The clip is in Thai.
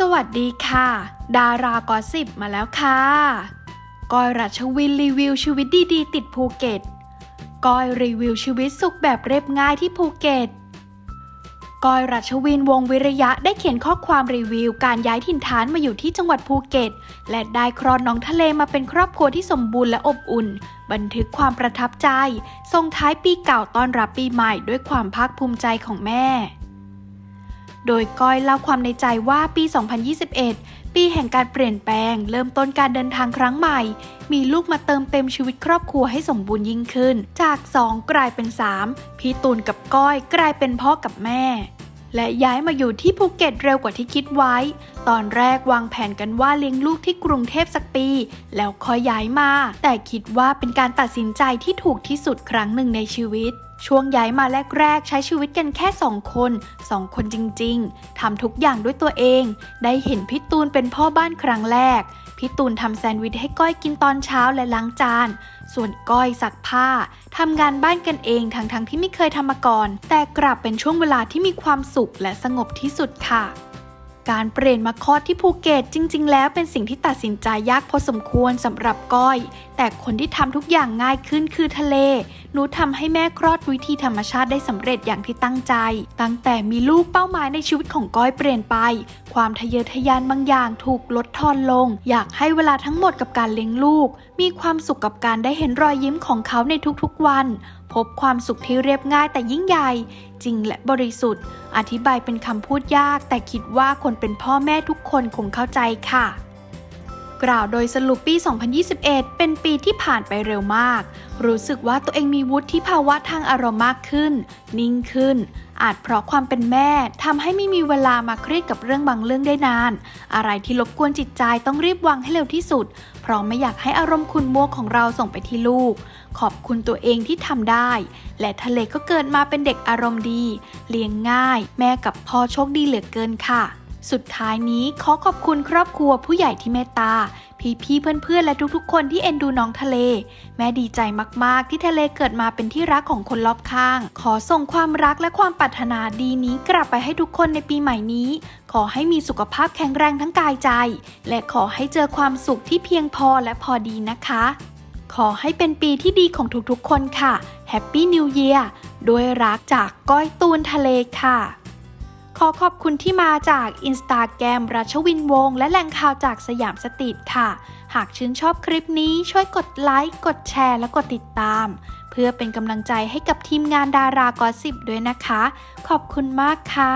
สวัสดีค่ะ ดารากอสิบมาแล้วค่ะก้อยรัชวินรีวิวชีวิตดีๆ ติดภูเก็ตก้อยรีวิวชีวิตสุขแบบเรียบง่ายที่ภูเก็ตก้อยรัชวินวงวิริยะได้เขียนข้อความรีวิวการย้ายถิ่นฐานมาอยู่ที่จังหวัดภูเก็ต และได้คลอดน้องทะเลมาเป็นครอบครัวที่สมบูรณ์และอบอุ่น บันทึกความประทับใจส่งท้ายปีเก่าต้อนรับปีใหม่ด้วยความภาคภูมิใจของแม่ โดยก้อยเล่าความในใจว่าปี 2021 ปีแห่งการเปลี่ยนแปลง เริ่มต้นการเดินทางครั้งใหม่ มีลูกมาเติมเต็มชีวิตครอบครัวให้สมบูรณ์ยิ่งขึ้น จาก 2 กลายเป็น 3 พี่ตูนกับก้อยกลายเป็นพ่อกับแม่ และย้ายมาอยู่ที่ภูเก็ตเร็วกว่าที่คิดไว้ ตอนแรกวางแผนกันว่าเลี้ยงลูกที่กรุงเทพสักปี แล้วค่อยย้ายมา แต่คิดว่าเป็นการตัดสินใจที่ถูกที่สุดครั้งหนึ่งในชีวิตช่วงย้ายมาแรก ๆ ใช้ชีวิตกันแค่สองคนสองคนจริง ๆทำทุกอย่างด้วยตัวเอง ได้เห็นพี่ตูนเป็นพ่อบ้านครั้งแรก พี่ตูนทำแซนด์วิชให้ก้อยกินตอนเช้าและล้างจาน ส่วนก้อยซักผ้าทำงานบ้านกันเองทั้งๆทที่ไม่เคยทำมาก่อน แต่กลับเป็นช่วงเวลาที่มีความสุขและสงบที่สุดค่ะ การเปลี่ยนมาคลอดที่ภูเก็ตจริง ๆ แล้วเป็นสิ่งที่ตัดสินใจยากพอสมควรสำหรับก้อย แต่คนที่ทำทุกอย่างง่ายขึ้นคือทะเล หนูทำให้แม่คลอดวิธีธรรมชาติได้สำเร็จอย่างที่ตั้งใจ ตั้งแต่มีลูกเป้าหมายในชีวิตของก้อยเปลี่ยนไป ความทะเยอทะยานบางอย่างถูกลดทอนลง อยากให้เวลาทั้งหมดกับการเลี้ยงลูก มีความสุขกับการได้เห็นรอยยิ้มของเขาในทุกๆวัน พบความสุขที่เรียบง่ายแต่ยิ่งใหญ่ จริงและบริสุทธิ์ อธิบายเป็นคำพูดยาก แต่คิดว่าคนเป็นพ่อแม่ทุกคนคงเข้าใจค่ะ กล่าวโดยสรุปปี 2021 เป็นปีที่ผ่านไปเร็วมาก รู้สึกว่าตัวเองมีวุฒิภาวะทางอารมณ์มากขึ้น นิ่งขึ้น อาจเพราะความเป็นแม่ทำให้ไม่มีเวลามาเครียดกับเรื่องบางเรื่องได้นาน อะไรที่รบกวนจิตใจต้องรีบวางให้เร็วที่สุด เพราะไม่อยากให้อารมณ์ขุ่นมัวของเราส่งไปที่ลูก ขอบคุณตัวเองที่ทำได้ และทะเลก็เกิดมาเป็นเด็กอารมณ์ดี เลี้ยงง่าย แม่กับพ่อโชคดีเหลือเกินค่ะ สุดท้ายนี้ขอขอบคุณครอบครัวผู้ใหญ่ที่เมตตา พี่ๆเพื่อนๆ และทุกๆ คนที่เอ็นดูน้องทะเล แม่ดีใจมากๆ ที่ทะเลเกิดมาเป็นที่รักของคนรอบข้าง ขอส่งความรักและความปรารถนาดีนี้กลับไปให้ทุกคนในปีใหม่นี้ ขอให้มีสุขภาพแข็งแรงทั้งกายใจ และขอให้เจอความสุขที่เพียงพอและพอดีนะคะ ขอให้เป็นปีที่ดีของทุกๆ คนค่ะ Happy New Year ด้วยรักจากก้อยตูนทะเลค่ะ ขอขอบคุณที่มาจากอินสตาแกรมรัชวินวงศ์และแหล่งข่าวจากสยามสตรีทค่ะ หากชื่นชอบคลิปนี้ช่วยกดไลค์ กดแชร์ และกดติดตาม เพื่อเป็นกำลังใจให้กับทีมงานดารากอสิบด้วยนะคะ ขอบคุณมากค่ะ